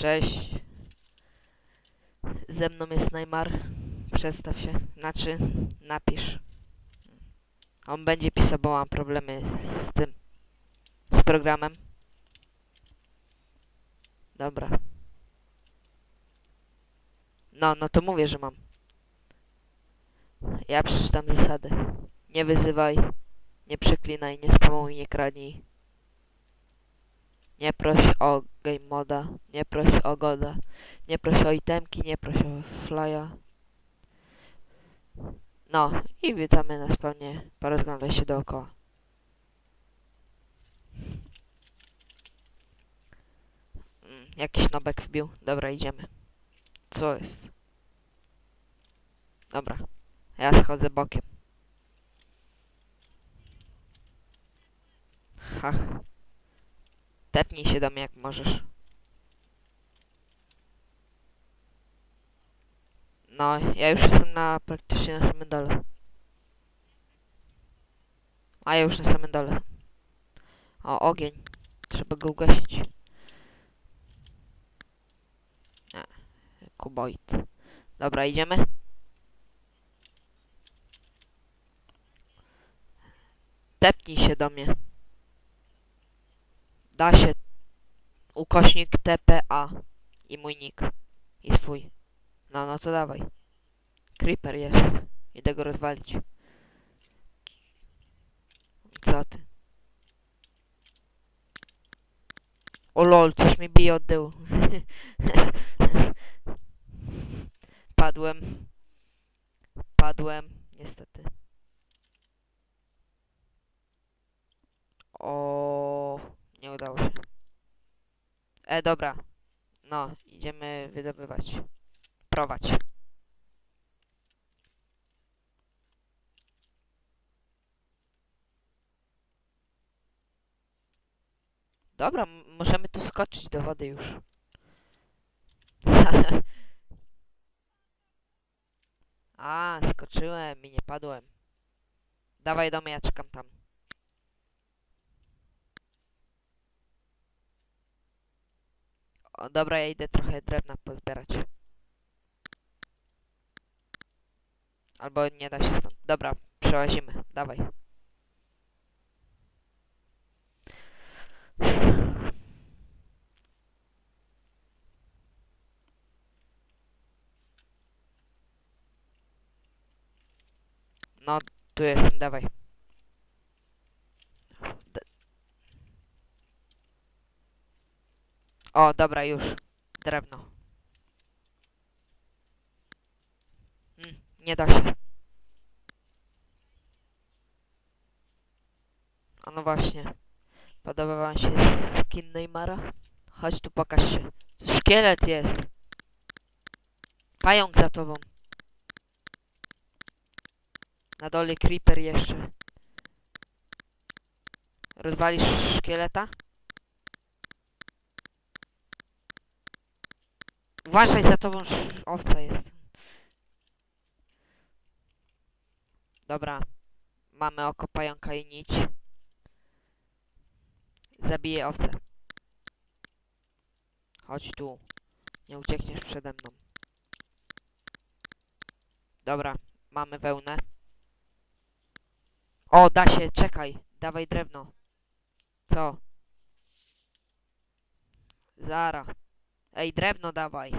Cześć. Ze mną jest Neymar. Przedstaw się. Znaczy, napisz. On będzie pisał, bo mam problemy z tym. Z programem. Dobra. No, no to mówię, że mam. Ja przeczytam zasady. Nie wyzywaj. Nie przeklinaj, nie spamuj, nie kradnij. Nie proś o game moda, nie proś o goda, nie proś o itemki, nie proś o flya. No i witamy na spawnie, porozglądaj się dookoła. Mm, Jakiś nobek wbił, dobra idziemy. Co jest? Dobra, ja schodzę bokiem. Hach. Tepnij się do mnie jak możesz. No, ja już jestem na praktycznie na samym dole. A ja już na samym dole. O, ogień. Trzeba go ugasić. Nie, kuboid. Dobra, idziemy? Tepnij się do mnie. Da się. Ukośnik TPA. I mój nick. I swój. No, no to dawaj. Creeper jest. Idę go rozwalić. Co ty? O lol, coś mi bije od tyłu. Padłem. Padłem, niestety. O, nie udało się. E, dobra. No, idziemy wydobywać. Prowadź. Dobra, możemy tu skoczyć do wody już. A, skoczyłem i nie padłem. Dawaj do mnie, ja czekam tam. O, dobra, ja idę trochę drewna pozbierać. Albo nie da się stąd. Dobra, przełazimy. Dawaj. No, tu jestem, dawaj. O, dobra, już. Drewno. Mm, nie da się. A no właśnie. Podoba wam się skin Neymara? Chodź tu, pokaż się. Szkielet jest. Pająk za tobą. Na dole creeper jeszcze. Rozwalisz szkieleta? Uważaj za tobą, owca jest. Dobra. Mamy oko pająka i nić. Zabiję owcę. Chodź tu. Nie uciekniesz przede mną. Dobra, mamy wełnę. O, da się, czekaj. Dawaj drewno. Co? Zara. Ej, drewno dawaj.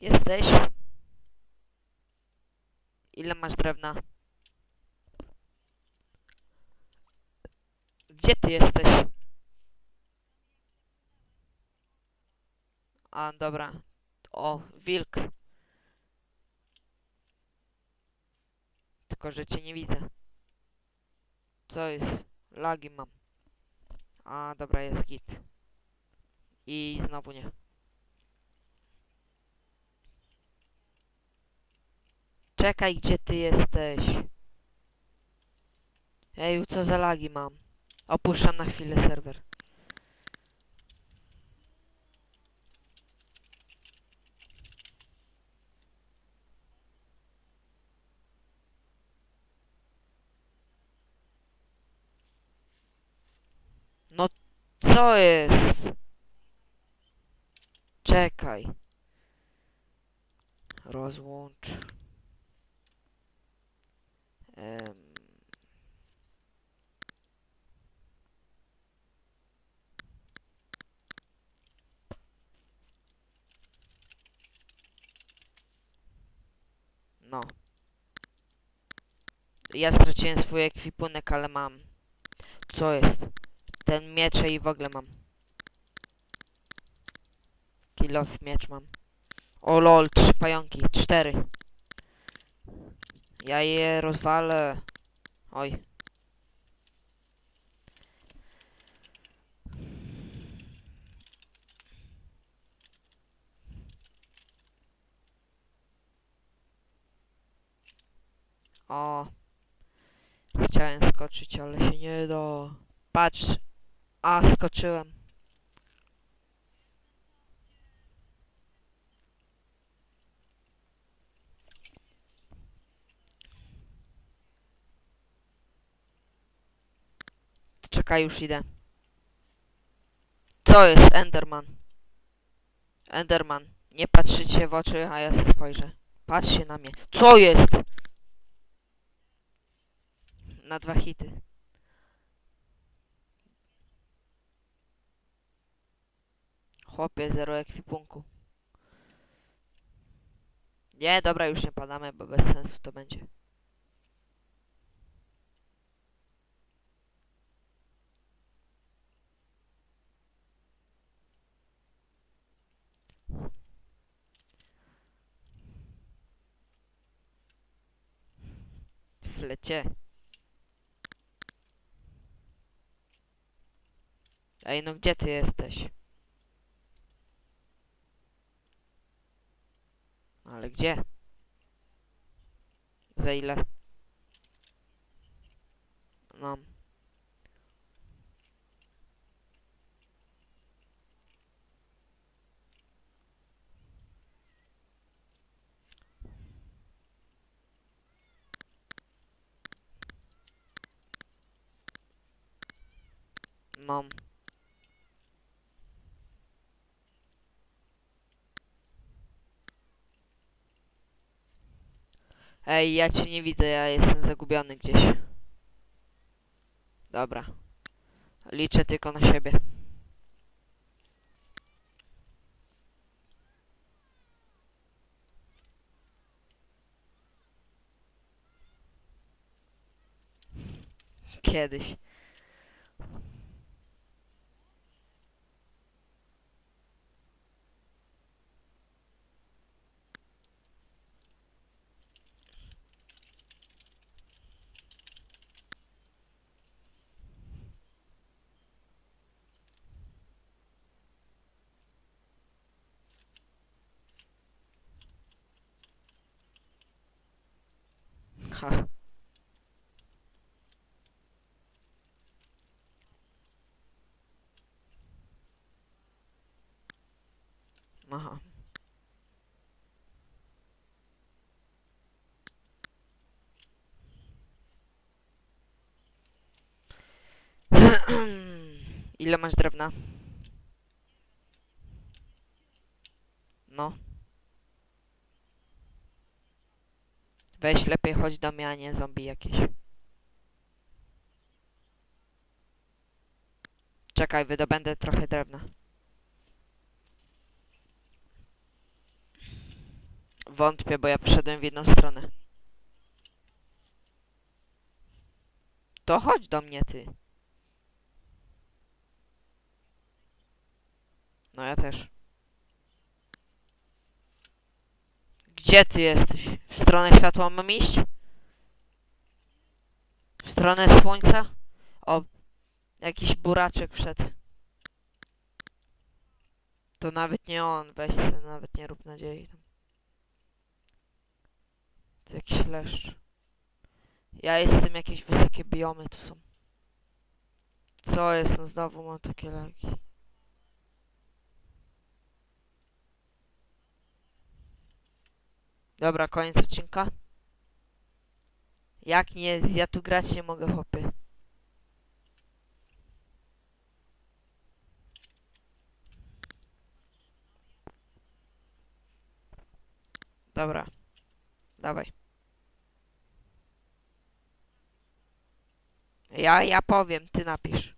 Jesteś? Ile masz drewna? Gdzie ty jesteś? A, dobra. O, wilk. Tylko, że cię nie widzę. Co jest? Lagi mam. A, dobra, jest git. I znowu nie. Czekaj, gdzie ty jesteś? Eju, co za lagi mam? Opuszczam na chwilę serwer. Co jest? Czekaj. Rozłącz. Em. No. Ja straciłem swój ekwipunek, ale mam. Co jest? Ten miecze i w ogóle mam. Kill miecz mam. O lol, trzy pająki, cztery. Ja je rozwalę. Oj. O. Chciałem skoczyć, ale się nie da. Patrz. A, skoczyłem. Czekaj, już idę. Co jest Enderman? Enderman, nie patrzycie w oczy, a ja się spojrzę. Patrzcie na mnie. Co jest? Na dwa hity. Chłopie, zero ekwipunku. Nie, dobra, już nie padamy, bo bez sensu to będzie. W lecie. Ej, no gdzie ty jesteś? Ale gdzie? Za ile? No. No. Ej, ja cię nie widzę, ja jestem zagubiony gdzieś. Dobra. Liczę tylko na siebie. Kiedyś. Ha. Aha. Ile masz drewna? No. Weź lepiej chodź do mnie, a nie zombie jakieś. Czekaj, wydobędę trochę drewna. Wątpię, bo ja poszedłem w jedną stronę. To chodź do mnie, ty. No ja też. Gdzie ty jesteś? W stronę światła mam iść? W stronę słońca? O, jakiś buraczek wszedł. To nawet nie on, weź se, nawet nie rób nadziei. To jakiś leszcz. Ja jestem, jakieś wysokie biomy tu są. Co jest? No znowu mam takie lagi. Dobra, koniec odcinka. Jak nie, ja tu grać nie mogę, chłopy. Dobra. Dawaj. Ja, ja powiem, ty napisz.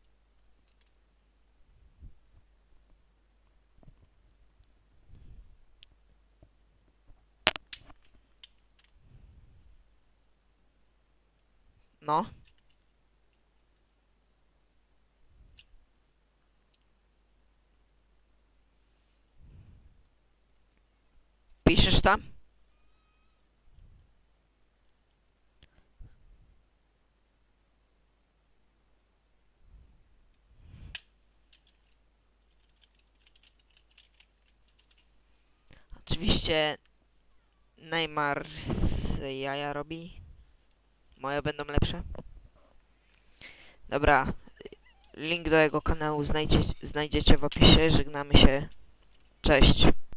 No. Piszesz tam? Oczywiście Neymar z jaja robi. Moje będą lepsze. Dobra. Link do jego kanału znajdzie, znajdziecie w opisie. Żegnamy się. Cześć.